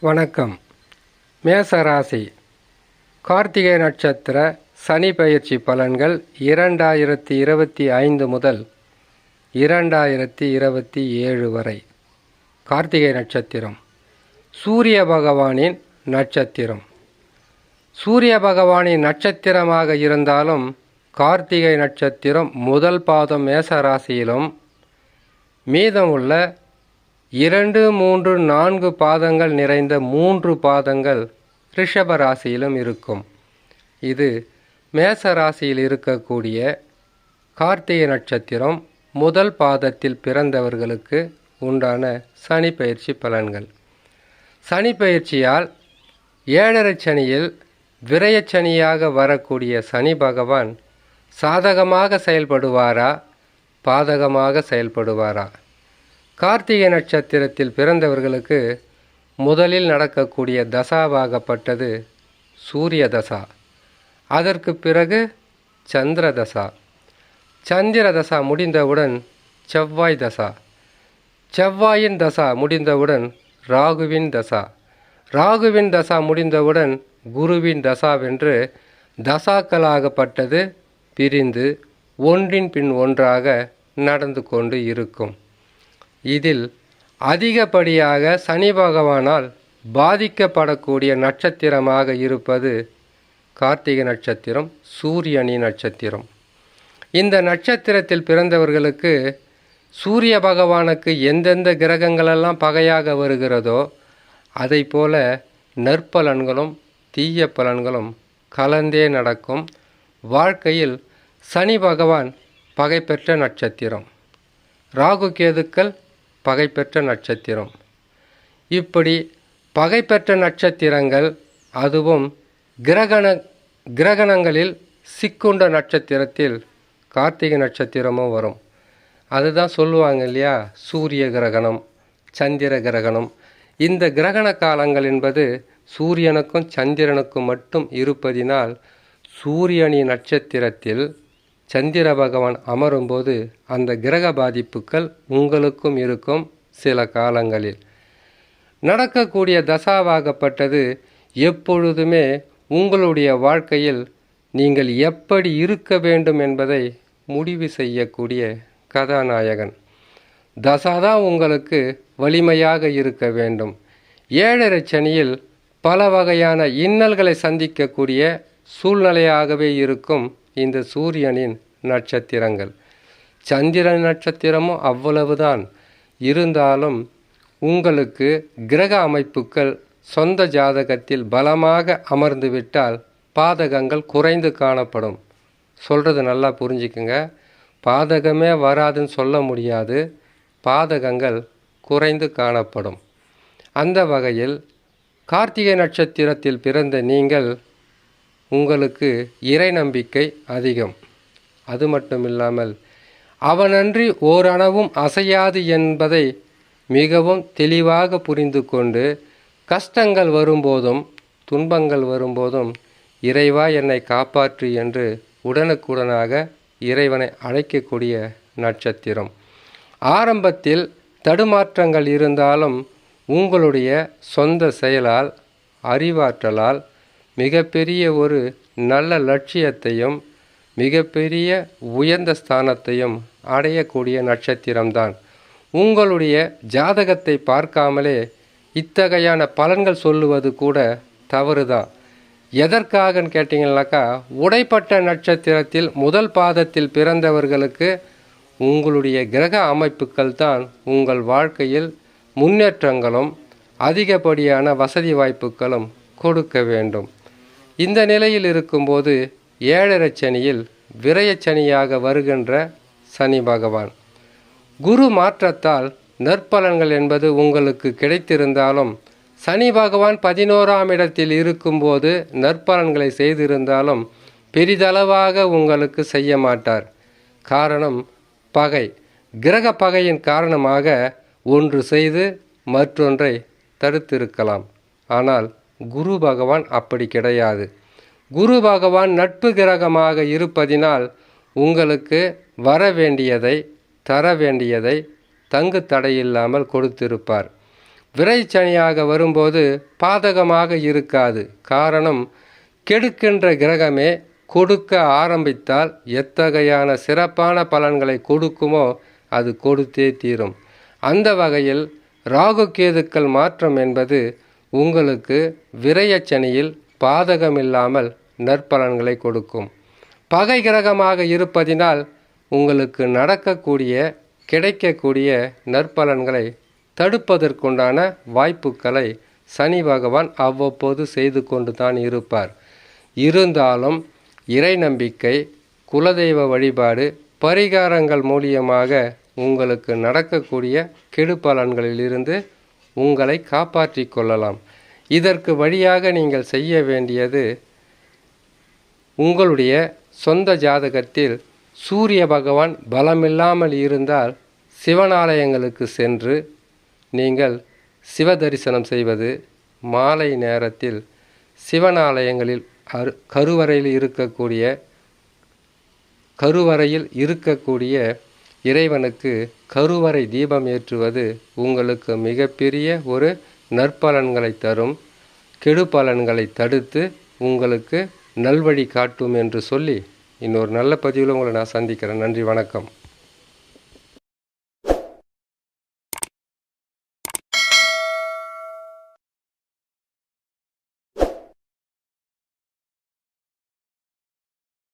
வணக்கம். மேசராசி. கார்த்திகை நட்சத்திர சனி பயிற்சி பலன்கள் இரண்டாயிரத்தி இருபத்தி ஐந்து முதல் இரண்டாயிரத்தி இருபத்தி ஏழு வரை. கார்த்திகை நட்சத்திரம். சூரிய பகவானின் நட்சத்திரம். சூரிய பகவானின் நட்சத்திரமாக இருந்தாலும் கார்த்திகை நட்சத்திரம் முதல் பாதம் மேசராசியிலும் மீதமுள்ள இரண்டு மூன்று நான்கு பாதங்கள் நிறைந்த மூன்று பாதங்கள் ரிஷப ராசியிலும் இருக்கும். இது மேச ராசியில் இருக்கக்கூடிய கார்த்திகை நட்சத்திரம் முதல் பாதத்தில் பிறந்தவர்களுக்கு உண்டான சனி பயிற்சி பலன்கள். சனி பயிற்சியால் ஏழரை சனியில் விரயச்சனியாக வரக்கூடிய சனி பகவான் சாதகமாக செயல்படுவாரா? பாதகமாக செயல்படுவாரா? கார்த்திகை நட்சத்திரத்தில் பிறந்தவர்களுக்கு முதலில் நடக்கக்கூடிய தசாவாகப்பட்டது சூரிய தசா. அதற்கு பிறகு சந்திர தசா. சந்திர தசா முடிந்தவுடன் செவ்வாய் தசா. செவ்வாயின் தசா முடிந்தவுடன் ராகுவின் தசா. ராகுவின் தசா முடிந்தவுடன் குருவின் தசாவென்று தசாக்களாகப்பட்டது பிரிந்து ஒன்றின் பின் ஒன்றாக நடந்து கொண்டு இருக்கும். இதில் அதிகப்படியாக சனி பகவானால் பாதிக்கப்படக்கூடிய நட்சத்திரமாக இருப்பது கார்த்திகை நட்சத்திரம் சூரியனி நட்சத்திரம். இந்த நட்சத்திரத்தில் பிறந்தவர்களுக்கு சூரிய பகவானுக்கு எந்தெந்த கிரகங்களெல்லாம் பகையாக வருகிறதோ அதை போல நற்பலன்களும் தீய பலன்களும் கலந்தே நடக்கும். வாழ்க்கையில் சனி பகவான் பகை பெற்ற நட்சத்திரம். ராகு கேதுக்கள் பகை பெற்ற நட்சத்திரம். இப்படி பகை பெற்ற நட்சத்திரங்கள் அதுவும் கிரகண கிரகணங்களில் சிக்குண்ட நட்சத்திரத்தில் கார்த்திகை நட்சத்திரமும் வரும். அதுதான் சொல்லுவாங்க இல்லையா? சூரிய கிரகணம் சந்திர கிரகணம். இந்த கிரகண காலங்கள் என்பது சூரியனுக்கும் சந்திரனுக்கும் மட்டும் இருப்பதினால் சூரியனி நட்சத்திரத்தில் சந்திர பகவான் அமரும்போது அந்த கிரக பாதிப்புகள் உங்களுக்கும் இருக்கும் சில காலங்களில். நடக்கக்கூடிய தசாவாகப்பட்டது எப்பொழுதுமே உங்களுடைய வாழ்க்கையில் நீங்கள் எப்படி இருக்க வேண்டும் என்பதை முடிவு செய்யக்கூடிய கதாநாயகன். தசாதான் உங்களுக்கு வலிமையாக இருக்க வேண்டும். ஏழரை சனியில் பல வகையான இன்னல்களை சந்திக்கக்கூடிய சூழ்நிலையாகவே இருக்கும் இந்த சூரியனின் நட்சத்திரங்கள். சந்திரன் நட்சத்திரமும் அவ்வளவுதான். இருந்தாலும் உங்களுக்கு கிரக அமைப்புகள் சொந்த ஜாதகத்தில் பலமாக அமர்ந்துவிட்டால் பாதகங்கள் குறைந்து காணப்படும். சொல்கிறது நல்லா புரிஞ்சுக்குங்க. பாதகமே வராதுன்னு சொல்ல முடியாது. பாதகங்கள் குறைந்து காணப்படும். அந்த வகையில் கார்த்திகை நட்சத்திரத்தில் பிறந்த நீங்கள் உங்களுக்கு இறை நம்பிக்கை அதிகம். அது மட்டும் இல்லாமல் அவனன்றி ஓரணவும் அசையாது என்பதை மிகவும் தெளிவாக புரிந்து கொண்டு கஷ்டங்கள் வரும்போதும் துன்பங்கள் வரும்போதும் இறைவா என்னை காப்பாற்று என்று உடனுக்குடனாக இறைவனை அழைக்கக்கூடிய நட்சத்திரம். ஆரம்பத்தில் தடுமாற்றங்கள் இருந்தாலும் உங்களுடைய சொந்த செயலால் அறிவாற்றலால் மிகப்பெரிய ஒரு நல்ல லட்சியத்தையும் மிகப்பெரிய உயர்ந்த ஸ்தானத்தையும் அடையக்கூடிய நட்சத்திரம்தான். உங்களுடைய ஜாதகத்தை பார்க்காமலே இத்தகையான பலன்கள் சொல்லுவது கூட தவறுதான். எதற்காகன்னு கேட்டிங்கனாக்கா உடைப்பட்ட நட்சத்திரத்தில் முதல் பாதத்தில் பிறந்தவர்களுக்கு உங்களுடைய கிரக அமைப்புகள் தான் உங்கள் வாழ்க்கையில் முன்னேற்றங்களும் அதிகப்படியான வசதி வாய்ப்புகளும் கொடுக்க வேண்டும். இந்த நிலையில் இருக்கும்போது ஏழரை சனியில் விரயச்சனியாக வருகின்ற சனி பகவான். குரு மாற்றத்தால் நற்பலன்கள் என்பது உங்களுக்கு கிடைத்திருந்தாலும் சனி பகவான் பதினோராம் இடத்தில் இருக்கும்போது நற்பலன்களை செய்திருந்தாலும் பெரிதளவாக உங்களுக்கு செய்ய மாட்டார். காரணம் பகை. கிரக பகையின் காரணமாக ஒன்று செய்து மற்றொன்றை தடுத்திருக்கலாம். ஆனால் குரு பகவான் அப்படி கிடையாது. குரு பகவான் நட்பு கிரகமாக இருப்பதினால் உங்களுக்கு வர வேண்டியதை தர வேண்டியதை தங்கு தடையில்லாமல் கொடுத்திருப்பார். விரைச்சனியாக வரும்போது பாதகமாக இருக்காது. காரணம் கெடுக்கின்ற கிரகமே கொடுக்க ஆரம்பித்தால் எத்தகையான சிறப்பான பலன்களை கொடுக்குமோ அது கொடுத்தே தீரும். அந்த வகையில் ராகு கேதுக்கள் மாற்றம் என்பது உங்களுக்கு விரயச்சனியில் பாதகமில்லாமல் நற்பலன்களை கொடுக்கும். பகை கிரகமாக இருப்பதினால் உங்களுக்கு நடக்கக்கூடிய கிடைக்கக்கூடிய நற்பலன்களை தடுப்பதற்குண்டான வாய்ப்புகளை சனி பகவான் அவ்வப்போது செய்து கொண்டு தான் இருப்பார். இருந்தாலும் இறை நம்பிக்கை குலதெய்வ வழிபாடு பரிகாரங்கள் மூலியமாக உங்களுக்கு நடக்கக்கூடிய கெடுபலன்களிலிருந்து உங்களை காப்பாற்றி கொள்ளலாம். இதற்கு வழியாக நீங்கள் செய்ய வேண்டியது உங்களுடைய சொந்த ஜாதகத்தில் சூரிய பகவான் பலமில்லாமல் இருந்தால் சிவனாலயங்களுக்கு சென்று நீங்கள் சிவ தரிசனம் செய்வது மாலை நேரத்தில் சிவனாலயங்களில் அரு கருவறையில் இருக்கக்கூடிய கருவறையில் இருக்கக்கூடிய இறைவனுக்கு கருவறை தீபம் ஏற்றுவது உங்களுக்கு மிகப்பெரிய ஒரு நற்பலன்களை தரும். கெடு பலன்களை தடுத்து உங்களுக்கு நல்வழி காட்டும் என்று சொல்லி இன்னொரு நல்ல பதிவில் உங்களை நான் சந்திக்கிறேன். நன்றி வணக்கம்.